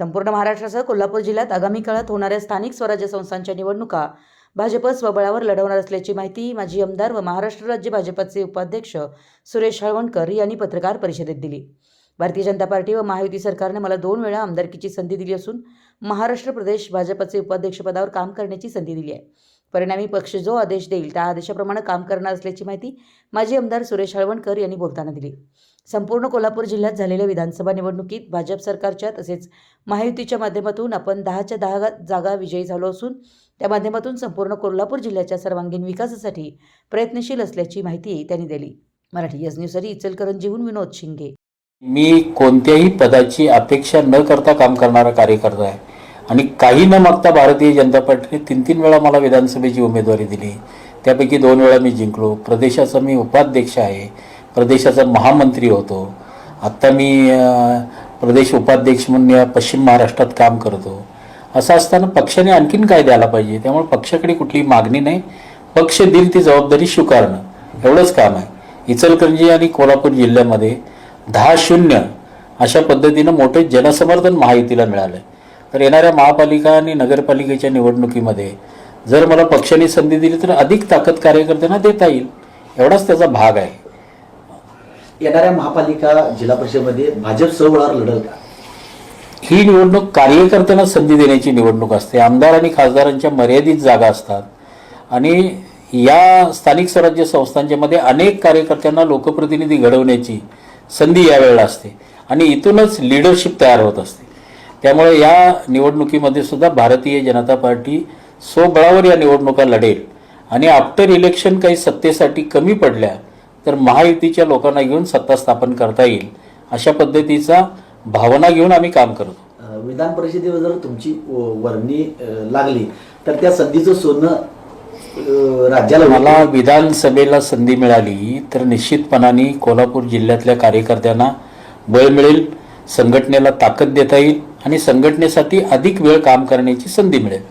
संपूर्ण महाराष्ट्रासह कोल्हापूर जिल्ह्यात आगामी काळात होणाऱ्या स्थानिक स्वराज्य संस्थांच्या निवडणुका भाजप स्वबळावर लढवणार असल्याची माहिती माजी आमदार व महाराष्ट्र राज्य भाजपचे उपाध्यक्ष सुरेश हळवणकर यांनी पत्रकार परिषदेत दिली. भारतीय जनता पार्टी व महायुती सरकारने मला दोन वेळा आमदारकीची संधी दिली असून महाराष्ट्र प्रदेश भाजपचे उपाध्यक्षपदावर काम करण्याची संधी दिली आहे. परिणामी पक्ष जो आदेश देईल त्या आदेशाप्रमाणे काम करणार असल्याची माहिती माजी आमदार सुरेश हळवणकर यांनी बोलताना दिली. संपूर्ण कोल्हापूर जिल्ह्यात झालेल्या विधानसभा निवडणुकीत भाजप सरकारच्या तसेच महायुतीच्या माध्यमातून आपण दहाच्या दहा जागा विजयी झालो असून त्या माध्यमातून संपूर्ण कोल्हापूर जिल्ह्याच्या सर्वांगीण विकासासाठी प्रयत्नशील असल्याची माहिती त्यांनी दिली. मराठी एस न्यूजसाठी इचलकरंजीहून विनोद शिंगे. मी कोणत्याही पदाची अपेक्षा न करता काम करणारा कार्यकर्ता आहे. आणि काही न मागता भारतीय जनता पार्टीने तीन तीन वेळा मला विधानसभेची उमेदवारी दिली. त्यापैकी दोन वेळा मी जिंकलो. प्रदेशाचा मी उपाध्यक्ष आहे. प्रदेशाचा महामंत्री होतो. आत्ता मी प्रदेश उपाध्यक्ष म्हणून या पश्चिम महाराष्ट्रात काम करतो. असं असताना पक्षाने आणखीन काय द्यायला पाहिजे. त्यामुळे पक्षाकडे कुठली मागणी नाही. पक्ष देईल ती जबाबदारी स्वीकारणं. एवढंच काम आहे. इचलकरंजी आणि कोल्हापूर जिल्ह्यामध्ये दहा शून्य अशा पद्धतीनं मोठे जनसमर्थन महायुतीला मिळालं तर येणाऱ्या महापालिका आणि नगरपालिकेच्या निवडणुकीमध्ये जर मला पक्षाने संधी दिली तर अधिक ताकद कार्यकर्त्यांना देता येईल. एवढाच त्याचा भाग आहे. येणाऱ्या महापालिका जिल्हा परिषदेमध्ये भाजप सहबळावर लढल का? ही निवडणूक कार्यकर्त्यांना संधी देण्याची निवडणूक असते. आमदार आणि खासदारांच्या मर्यादित जागा असतात. आणि या स्थानिक स्वराज्य संस्थांच्या मध्ये अनेक कार्यकर्त्यांना लोकप्रतिनिधी घडवण्याची संधी यावेळेला असते. आणि इथूनच लिडरशिप तयार होत असते. त्यामुळे या निवडणुकीमध्ये सुद्धा भारतीय जनता पार्टी स्वबळावर या निवडणुका लढेल. आणि आफ्टर इलेक्शन काही सत्तेसाठी कमी पडल्या तर महायुतीच्या लोकांना घेऊन सत्ता स्थापन करता येईल अशा पद्धतीचा भावना घेऊन आम्ही काम करतो. विधान परिषदेवर जर तुमची वर्णी लागली तर त्या संधीचं सोनं राज्याला मला विधानसभेला संधी मिळाली तर निश्चितपणाने कोल्हापूर जिल्ह्यातल्या कार्यकर्त्यांना बळ मिळेल. संघटनेला ताकद देता येईल आणि संघटनेसाठी अधिक वेळ काम करण्याची संधी मिळेल.